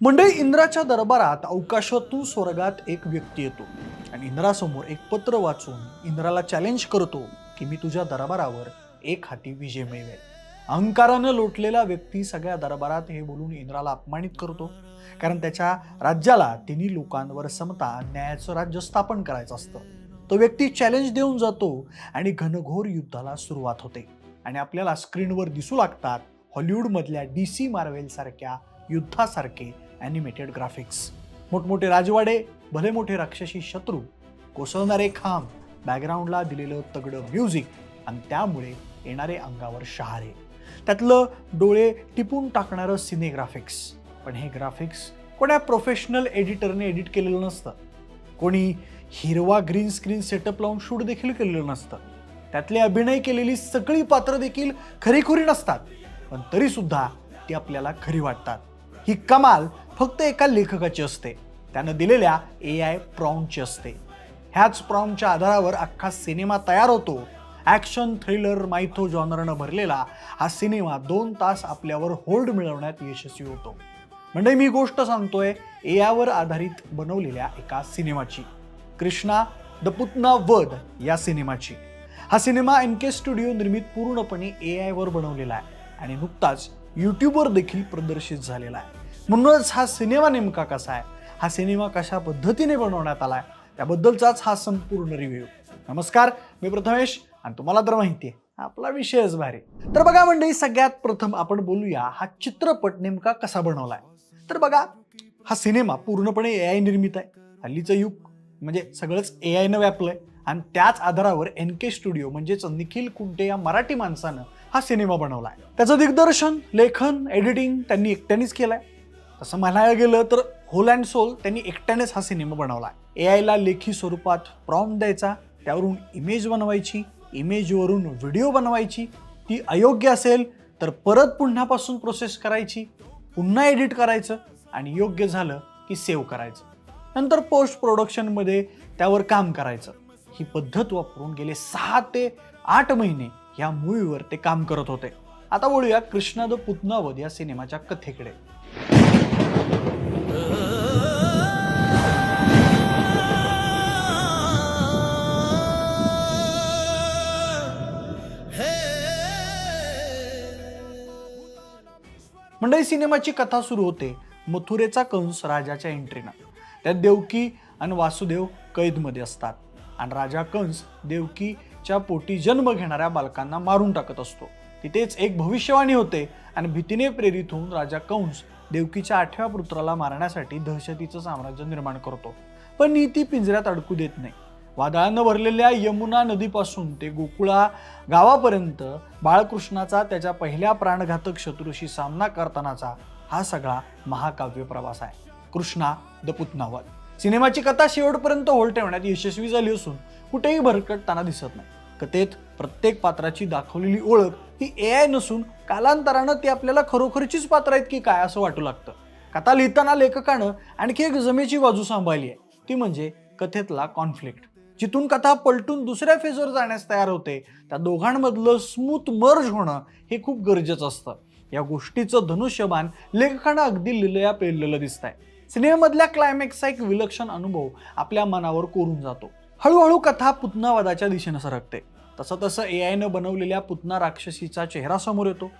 मंडळी इंद्राच्या दरबारात अवकाशातून स्वर्गात एक व्यक्ती येतो आणि इंद्रासमोर एक पत्र वाचून इंद्राला चॅलेंज करतो की मी तुझ्या दरबारावर एक हाती विजय मिळवेल. अहंकारानं लोटलेला व्यक्ती सगळ्या दरबारात हे बोलून इंद्राला अपमानित करतो. कारण त्याच्या राज्याला तिन्ही लोकांवर समता न्यायाचं राज्य स्थापन करायचं असतं. तो व्यक्ती चॅलेंज देऊन जातो आणि घनघोर युद्धाला सुरुवात होते. आणि आपल्याला स्क्रीनवर दिसू लागतात हॉलिवूडमधल्या डी सी मार्वेल सारख्या युद्धासारखे ॲनिमेटेड ग्राफिक्स मोठमोठे राजवाडे भले मोठे राक्षसी शत्रू कोसळणारे खांब बॅकग्राऊंडला दिलेलं तगडं म्युझिक आणि त्यामुळे येणारे अंगावर शहारे. त्यातलं डोळे टिपून टाकणारं सिने ग्राफिक्स पण हे ग्राफिक्स कोण्या प्रोफेशनल एडिटरने एडिट केलेलं नसतं. कोणी हिरवा ग्रीन स्क्रीन सेटअप लावून शूट देखील केलेलं नसतं. त्यातले अभिनय केलेली सगळी पात्र देखील खरीखुरी नसतात. पण तरीसुद्धा ती आपल्याला खरी वाटतात. ही कमाल फक्त एका लेखकाची असते. त्यानं दिलेल्या ए आय प्रॉमची असते. ह्याच प्रॉमच्या आधारावर अख्खा सिनेमा तयार होतो. ॲक्शन थ्रिलर मायथो जॉनरनं भरलेला हा सिनेमा दोन तास आपल्यावर होल्ड मिळवण्यात यशस्वी होतो. म्हणजे मी गोष्ट सांगतोय ए आयवर आधारित बनवलेल्या एका सिनेमाची. कृष्णा द पुतना वध या सिनेमाची. हा सिनेमा एन के स्टुडिओ निर्मित पूर्णपणे ए आयवर बनवलेला आहे आणि नुकताच यूट्यूबवर देखील प्रदर्शित झालेला आहे. म्हणूनच हा सिनेमा नेमका कसा आहे? हा सिनेमा कशा पद्धतीने बनवण्यात आला आहे त्याबद्दलचाच हा संपूर्ण रिव्ह्यू नमस्कार मी प्रथमेश आणि तुम्हाला तर माहिती आहे आपला विषयच भारी. तर बघा मंडळी सगळ्यात प्रथम आपण बोलूया हा चित्रपट नेमका कसा बनवलाय? तर बघा हा सिनेमा पूर्णपणे ए आय निर्मित आहे. हल्लीचं युग म्हणजे सगळंच ए आयनं व्यापलंय आणि त्याच आधारावर एन के स्टुडिओ म्हणजेच निखिल कुंटे या मराठी माणसानं हा सिनेमा बनवला आहे त्याचं दिग्दर्शन लेखन एडिटिंग त्यांनी एकट्यानेच केलंय. तसं म्हणायला गेलं तर होल अँड सोल त्यांनी एकट्यानेच हा सिनेमा बनवला. ए आयला लेखी स्वरूपात प्रॉम द्यायचा त्यावरून इमेज बनवायची इमेजवरून व्हिडिओ बनवायची. ती अयोग्य असेल तर परत पुन्हापासून प्रोसेस करायची पुन्हा एडिट करायचं आणि योग्य झालं की सेव्ह करायचं. नंतर पोस्ट प्रोडक्शनमध्ये त्यावर काम करायचं. ही पद्धत वापरून गेले सहा ते आठ महिने या मूवीवर ते काम करत होते. आता बोलूया कृष्णा द पुतनावध या सिनेमाच्या कथेकडे. मंडळी सिनेमाची कथा सुरू होते मथुरेचा कंस राजाच्या एंट्रीनं. त्यात देवकी आणि वासुदेव कैदमध्ये असतात. आणि राजा कंस देवकीच्या पोटी जन्म घेणाऱ्या बालकांना मारून टाकत असतो. तिथेच एक भविष्यवाणी होते आणि भीतीने प्रेरित होऊन राजा कंस देवकीच्या आठव्या पुत्राला मारण्यासाठी दहशतीचं साम्राज्य निर्माण करतो. पण नीती पिंजऱ्यात अडकू देत नाही. वादळानं भरलेल्या यमुना नदीपासून ते गोकुळा गावापर्यंत बाळकृष्णाचा त्याच्या पहिल्या प्राणघातक शत्रूशी सामना करतानाचा हा सगळा महाकाव्य प्रवास आहे. कृष्णा द पुतनावत सिनेमाची कथा शेवटपर्यंत होल ठेवण्यात यशस्वी झाली असून कुठेही भरकटताना दिसत नाही. कथेत प्रत्येक पात्राची दाखवलेली ओळख ही ए आय नसून कालांतरानं ती आपल्याला खरोखरचीच पात्र आहेत की काय असं वाटू लागतं. कथा लिहिताना लेखकानं आणखी एक जमेची बाजू सांभाळली आहे. ती म्हणजे कथेतला कॉन्फ्लिक्ट जिथून कथा पलटून दुसऱ्या फेजवर जाण्यास तयार होते त्या दोघांमधलं स्मूथ मर्ज होणं हे खूप गरजेचं असतं. या गोष्टीचं धनुष्यबाण लेखकानं अगदी लिलया पेरलेलं दिसत आहे सिनेमामधल्या क्लायमॅक्सचा एक विलक्षण अनुभव आपल्या मनावर कोरून जातो. हळूहळू कथा पुतनावादाच्या दिशेनं सरकते. तसं तसं ए आयनं बनवलेल्या पुतना राक्षसीचा चेहरा समोर येतो.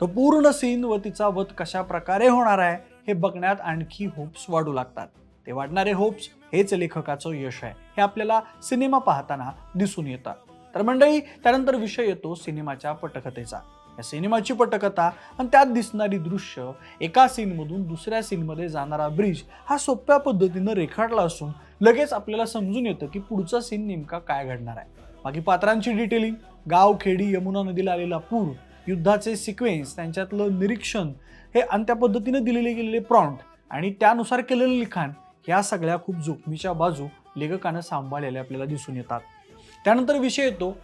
तो पूर्ण सीन व तिचा वध कशा प्रकारे होणार आहे हे बघण्यात आणखी होप्स वाढू लागतात. ते वाढणारे होप्स हेच लेखकाचं यश आहे. हे आपल्याला सिनेमा पाहताना दिसून येतात. तर मंडळी त्यानंतर विषय येतो सिनेमाच्या पटकथेचा. या सिनेमाची पटकथा आणि त्यात दिसणारी दृश्य एका सीनमधून दुसऱ्या सीनमध्ये जाणारा ब्रिज हा सोप्या पद्धतीनं रेखाटला असून लगेच आपल्याला समजून येतं की पुढचा सीन नेमका काय घडणार आहे. बाकी पात्रांची डिटेलिंग गाव खेडी यमुना नदीला आलेला पूर युद्धाचे सिक्वेन्स त्यांच्यातलं निरीक्षण हे आणि त्या पद्धतीनं दिलेले गेलेले प्रॉन्ट आणि त्यानुसार केलेलं लिखाण ह्या सगळ्या खूप जोखमीच्या बाजू लेखकानं सांभाळलेल्या आपल्याला दिसून येतात. त्यानंतर विषय येतो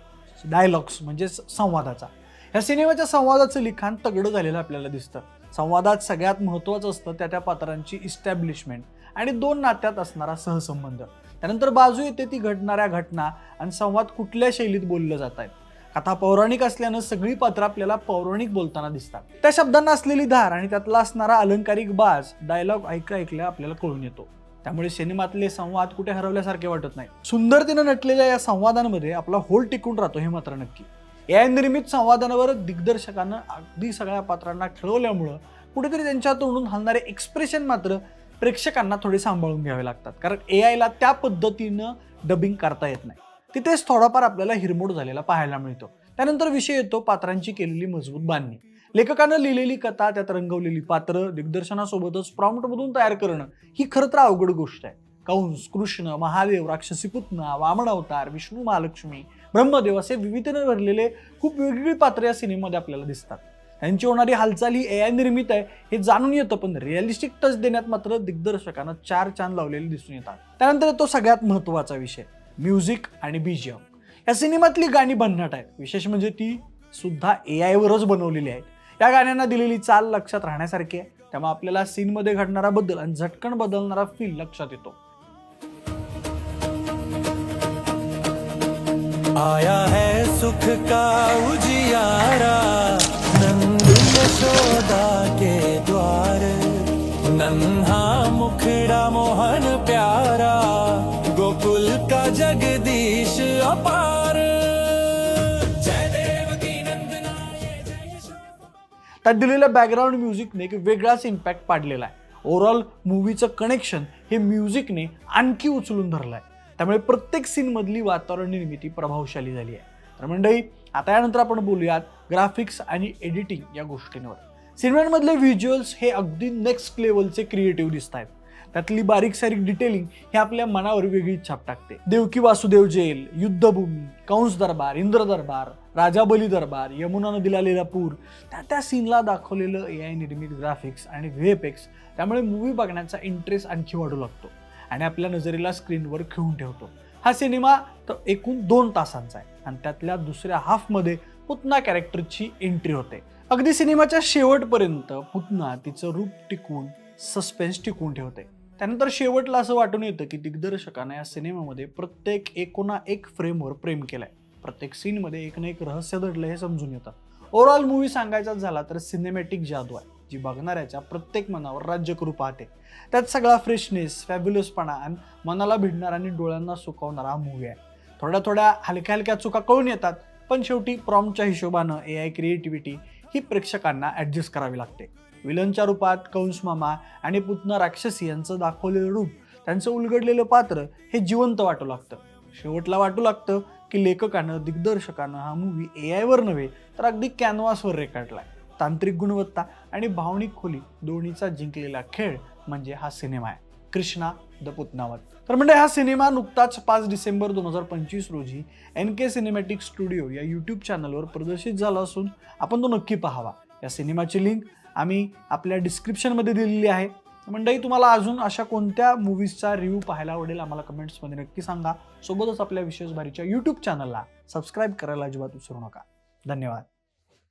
डायलॉग्स म्हणजे संवादाचा. ह्या सिनेमाच्या संवादाचं लिखाण तगडं झालेलं आपल्याला दिसतं. संवादात सगळ्यात महत्त्वाचं असतं त्या त्या पात्रांची इस्टॅब्लिशमेंट आणि दोन नात्यात असणारा सहसंबंध. त्यानंतर बाजू येते ती घडणाऱ्या घटना आणि संवाद कुठल्या शैलीत बोललं जात आहेत. कथा पौराणिक असल्यानं सगळी पात्र आपल्याला पौराणिक बोलताना दिसतात. त्या शब्दांना असलेली धार आणि त्यातला असणारा अलंकारिक बाज डायलॉग ऐकल्या ऐकल्या आपल्याला कळून येतो. त्यामुळे सिनेमातले संवाद कुठे हरवल्यासारखे वाटत नाही. सुंदरतेनं नटलेल्या या संवादांमध्ये आपला होल टिकून राहतो हे मात्र नक्की. या निर्मित संवादांवर दिग्दर्शकानं अगदी सगळ्या पात्रांना खेळवल्यामुळं कुठेतरी त्यांच्या तोंडून हलणारे एक्सप्रेशन मात्र प्रेक्षकांना थोडे सांभाळून घ्यावे लागतात. कारण ए आयला त्या पद्धतीनं डबिंग करता येत नाही. तिथेच थोडाफार आपल्याला हिरमोड झालेला पाहायला मिळतो. त्यानंतर विषय येतो पात्रांची केलेली मजबूत बांधणी. लेखकानं लिहिलेली कथा त्यात रंगवलेली पात्र दिग्दर्शनासोबतच प्रॉम्प्टमधून तयार करणं ही खरं तर अवघड गोष्ट आहे. कंस कृष्ण महादेव राक्षसी पुतना वामन अवतार विष्णू महालक्ष्मी ब्रह्मदेव असे विविधतेने भरलेले खूप वेगवेगळी पात्र या सिनेमामध्ये आपल्याला दिसतात. त्यांची होणारी हालचाल ही ए आय निर्मित आहे हे जाणून येतं पण रिअलिस्टिक टच देण्यात मात्र दिग्दर्शकानं चार चांद लावलेले दिसून येतात. त्यानंतर तो सगळ्यात महत्त्वाचा विषय म्युझिक आणि बीजीएम या सिनेमातली गाणी भन्नाट आहेत. विशेष म्हणजे ती सुद्धा ए आयवरच बनवलेली आहेत. त्या गाण्यांना दिलेली चाल लक्षात राहण्यासारखी आहे. त्यामुळे आपल्याला सीनमध्ये घडणारा बदल आणि झटकन बदलणारा फील लक्षात येतो. आया है सुख का उजियारा नंद यशोदा के द्वार। नन्हा मुखड़ा मोहन प्यारा गोकुल का जगदीश अपार त्यात दिलेल्या बॅकग्राऊंड म्युझिकने एक वेगळाच इम्पॅक्ट पाडलेला आहे. ओव्हरऑल मूवीचं कनेक्शन हे म्युझिकने आणखी उचलून धरलं आहे त्यामुळे प्रत्येक सीनमधली वातावरण निर्मिती प्रभावशाली झाली आहे. तर मंडळी आता यानंतर आपण बोलूयात ग्राफिक्स आणि एडिटिंग या गोष्टींवर. सिनेमांमधले व्हिज्युअल्स हे अगदी नेक्स्ट लेवलचे क्रिएटिव्ह दिसत आहेत त्यातली बारीक सारीक डिटेलिंग हे आपल्या मनावर वेगळी छाप टाकते. देवकी वासुदेव जेल युद्धभूमी कंस दरबार इंद्र दरबार राजा बली दरबार यमुना नदीला आलेला पूर त्या त्या सीनला दाखवलेलं ए आय निर्मित ग्राफिक्स आणि व्हीएफएक्स त्यामुळे मूवी बघण्याचा इंटरेस्ट आणखी वाढू लागतो आणि आपल्या नजरेला स्क्रीनवर खेळून ठेवतो. हा सिनेमा तर एकूण दोन तासांचा आहे आणि त्यातल्या दुसऱ्या हाफमध्ये पुतना कॅरेक्टरची एंट्री होते. अगदी सिनेमाच्या शेवटपर्यंत पुतना तिचं रूप टिकवून सस्पेन्स टिकवून ठेवते. त्यानंतर शेवटला असं वाटून येतं की दिग्दर्शकाने या सिनेमामध्ये प्रत्येक एकोणा एक फ्रेमवर प्रेम केलंय. प्रत्येक सीनमध्ये एक ना एक रहस्य दडलं हे समजून येतं. ओव्हरऑल मूवी सांगायचा झाला तर सिनेमॅटिक जादू आहे जी बघणाऱ्याच्या प्रत्येक मनावर राज्य करू पाहते. त्यात सगळा फ्रेशनेस फॅब्युलसपणा आणि मनाला भिडणारा आणि डोळ्यांना सुकवणारा हा मूवी आहे. थोड्या थोड्या हलक्या हलक्या चुका कळून येतात पण शेवटी प्रॉमच्या हिशोबानं ए आय क्रिएटिव्हिटी ही प्रेक्षकांना ॲडजस्ट करावी लागते. विलनच्या रूपात कंस मामा आणि पुतना राक्षसी यांचं दाखवलेलं रूप त्यांचं उलगडलेलं पात्र हे जिवंत वाटू लागतं. शेवटला वाटू लागतं की लेखकानं दिग्दर्शकानं हा मूवी ए आयवर नव्हे तर अगदी कॅनव्हासवर रेखाटलाय तांत्रिक गुणवत्ता आणि भावनिक खोली दोन्हीचा जिंकलेला खेळ म्हणजे हा सिनेमा आहे. कृष्णा द पुतनावत. तर म्हणजे हा सिनेमा नुकताच पाच डिसेंबर दोन हजार पंचवीस रोजी एन के सिनेमॅटिक स्टुडिओ या यूट्यूब चॅनलवर प्रदर्शित झाला असून आपण तो नक्की पाहावा. या सिनेमाची लिंक आम्ही आपल्या डिस्क्रिप्शनमध्ये दिलेली आहे. मंडळी तुम्हाला अजून अशा कोणत्या मूवीजचा रिव्ह्यू पाहायला आवडेल आम्हाला कमेंट्समध्ये नक्की सांगा. सोबतच आपल्या विशेष भारीच्या यूट्यूब चॅनलला सबस्क्राईब करायला अजिबात विसरू नका. धन्यवाद.